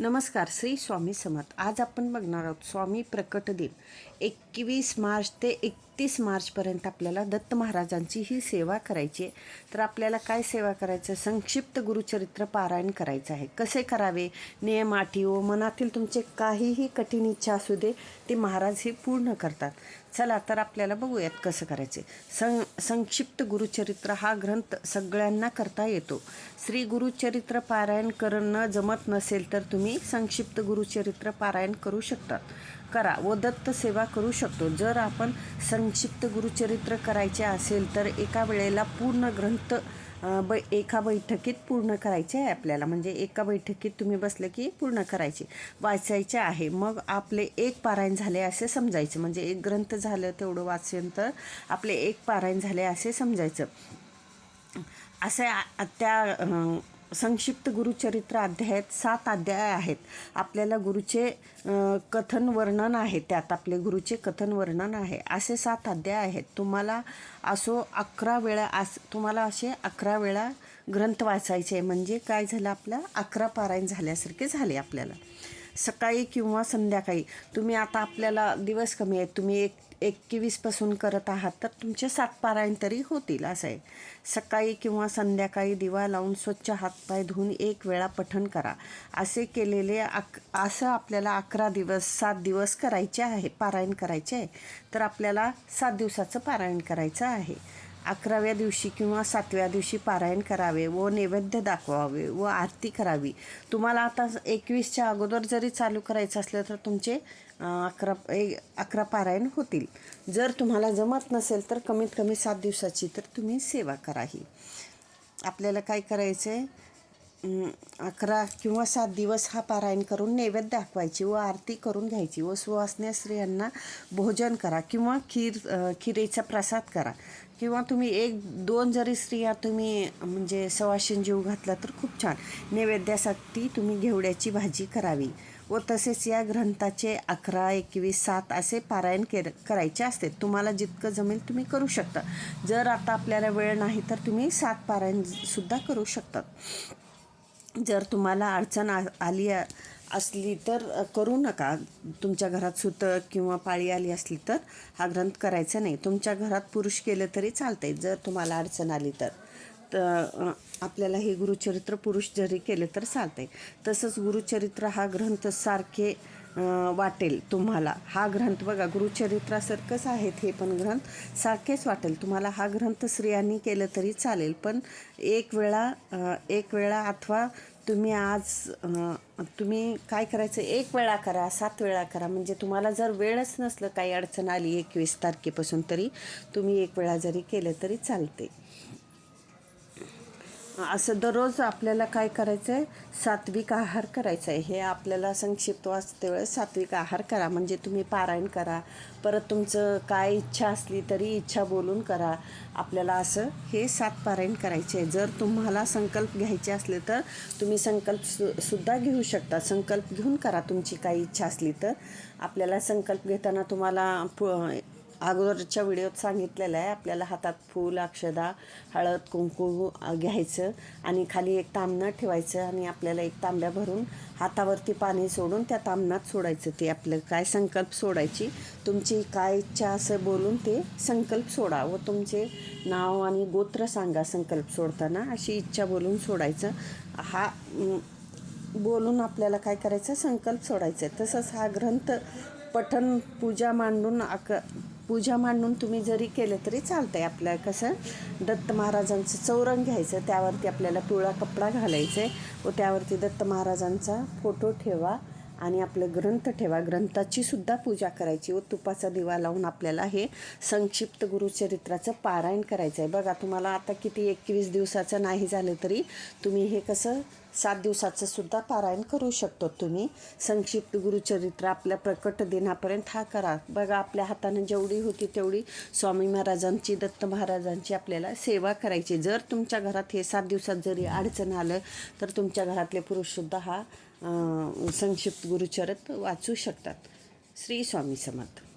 नमस्कार श्री स्वामी समर्थ. आज आपण बघणार आहोत स्वामी प्रकट दिन. एकवीस मार्च ते एक एकतीस मार्चपर्यंत आपल्याला दत्त महाराजांची ही सेवा करायची आहे. तर आपल्याला काय सेवा करायचं? आहे? संक्षिप्त गुरुचरित्र पारायण करायचं आहे. कसे करावे? नियम आठी व मनातील तुमचे काहीही कठीण इच्छा असू दे ते महाराज हे पूर्ण करतात. चला तर आपल्याला बघूयात कसं करायचे. सं संक्षिप्त गुरुचरित्र हा ग्रंथ सगळ्यांना करता येतो. श्री गुरुचरित्र पारायण करणं जमत नसेल तर तुम्ही संक्षिप्त गुरुचरित्र पारायण करू शकतात. करा. व दत्त सेवा करू शकतो. जर आपण संक्षिप्त गुरुचरित्र करायचे असेल तर एका वेळेला पूर्ण ग्रंथ ब एका बैठकीत पूर्ण करायचे आहे आपल्याला. म्हणजे एका बैठकीत तुम्ही बसले की पूर्ण करायचे. वाचायचे आहे. मग आपले एक पारायण झाले असे समजायचे. म्हणजे एक ग्रंथ झालं तेवढं वाचन तर आपले एक पारायण झाले असे समजायचं. असे त्या संक्षिप्त गुरुचरित्र अध्यायात सात अध्याय आहेत. आपल्याला गुरुचे कथन वर्णन आहे. त्यात आपले गुरुचे कथन वर्णन आहे. असे सात अध्याय आहेत. तुम्हाला असो अकरा वेळा आस तुम्हाला असे अकरा वेळा ग्रंथ वाचायचे म्हणजे काय झालं आपलं? अकरा पारायण झाल्यासारखे झाले आपल्याला. सकाळी किंवा संध्याकाळी. तुम्ही आता आपल्याला दिवस कमी आहेत. तुम्ही एक एकवीसपासून करत आहात तर तुमचे सात पारायण तरी होतील असं आहे. सकाळी किंवा संध्याकाळी दिवा लावून स्वच्छ हातपाय धुवून एक वेळा पठण करा. असे केलेले अक असं आपल्याला अकरा दिवस सात दिवस करायचे आहे पारायण करायचे आहे. तर आपल्याला सात दिवसाचं पारायण करायचं आहे. अकराव्या दिवशी किंवा सातव्या दिवशी पारायण करावे व नैवेद्य दाखवावे व आरती करावी. तुम्हाला आता एकवीसच्या अगोदर जरी चालू करायचं असलं तर तुमचे अकरा ए अकरा पारायण होतील. जर तुम्हाला जमत नसेल तर कमीत कमी सात दिवसाची तर तुम्ही सेवा करा ही. आपल्याला काय करायचं आहे अकरा किंवा सात दिवस हा पारायण करून नैवेद्य दाखवायची व आरती करून घ्यायची व सुवासन्या स्त्रियांना भोजन करा किंवा खीर खिरेचा प्रसाद करा. किंवा तुम्ही एक दोन जरी स्त्रिया तुम्ही म्हणजे सवाशीन जीव घातला तर खूप छान. नैवेद्यासाठी तुम्ही घेवड्याची भाजी करावी व तसेच या ग्रंथाचे अकरा एकवीस सात असे पारायण के करायचे असते. तुम्हाला जितकं जमेल तुम्ही करू शकता. जर आता आपल्याला वेळ नाही तर तुम्ही सात पारायणसुद्धा करू शकतात जर तुम्हाला अडचण आ आली असली तर करू नका. तुमच्या घरात सुतक किंवा पाळी आली असली तर हा ग्रंथ करायचा नाही. तुमच्या घरात पुरुष केलं तरी चालतंय जर तुम्हाला अडचण आली तर. तर आपल्याला हे गुरुचरित्र पुरुष जरी केले तर चालतंय. तसंच गुरुचरित्र हा ग्रंथ सारखे वाटेल तुम्हाला. हा ग्रंथ बघा गुरुचरित्रासारखंच आहेत हे पण ग्रंथ. सारखेच वाटेल. तुम्हाला हा ग्रंथ स्त्रियांनी केलं तरी चालेल. पण एक वेळा एक वेळा अथवा तुम्ही आज तुम्ही काय करायचं? एक वेळा करा सात वेळा करा. म्हणजे तुम्हाला जर वेळच नसलं काही अडचण आली एकवीस तारखेपासून तरी तुम्ही एक वेळा जरी केलं तरी चालते असं दररोज आपल्याला काय करायचं आहे सात्विक आहार करायचा आहे हे आपल्याला संक्षिप्त वाचते वेळेस सात्विक आहार करा. म्हणजे तुम्ही पारायण करा. परत तुमचं काय इच्छा असली तरी इच्छा बोलून करा. आपल्याला असं हे सात पारायण करायचे आहे जर तुम्हाला संकल्प घ्यायचे असले तर तुम्ही संकल्प सु सुद्धा घेऊ शकता. संकल्प घेऊन करा तुमची काही इच्छा असली तर. आपल्याला संकल्प घेताना तुम्हाला अगोदरच्या व्हिडिओत सांगितलेलं आहे आपल्याला हातात फूल अक्षदा हळद कुंकू घ्यायचं आणि खाली एक तांबणं ठेवायचं आणि आपल्याला एक तांब्या भरून हातावरती पाणी सोडून त्या तांबणात सोडायचं ते आपलं. काय संकल्प सोडायची? तुमची काय इच्छा असं बोलून ते संकल्प सोडा व तुमचे नाव आणि गोत्र सांगा संकल्प सोडताना. अशी इच्छा बोलून सोडायचं. हा बोलून आपल्याला काय करायचं? संकल्प सोडायचं. आहे तसंच हा ग्रंथ पठण पूजा मांडून अक पूजा मांडून तुम्ही जरी केलं तरी चालतं आहे आपल्या कसं दत्त महाराजांचं चौरंग घ्यायचं त्यावरती आपल्याला पिवळा कपडा घालायचा आहे व त्यावरती दत्त महाराजांचा फोटो ठेवा. आणि आपलं ग्रंथ ठेवा. ग्रंथाची सुद्धा पूजा करायची. व तुपाचा दिवा लावून आपल्याला हे संक्षिप्त गुरुचरित्राचं पारायण करायचं आहे बघा तुम्हाला आता किती एकवीस दिवसाचं नाही झालं तरी तुम्ही हे कसं सात दिवसाचं सुद्धा पारायण करू शकतो तुम्ही. संक्षिप्त गुरुचरित्र आपल्या प्रकट दिनापर्यंत हा करा. बघा आपल्या हाताने जेवढी होती तेवढी स्वामी महाराजांची दत्त महाराजांची आपल्याला सेवा करायची. जर तुमच्या घरात हे सात दिवसात जरी अडचण आलं तर तुमच्या घरातले पुरुषसुद्धा हा संक्षिप्त गुरुचरित वाचू शकतात. श्री स्वामी समर्थ.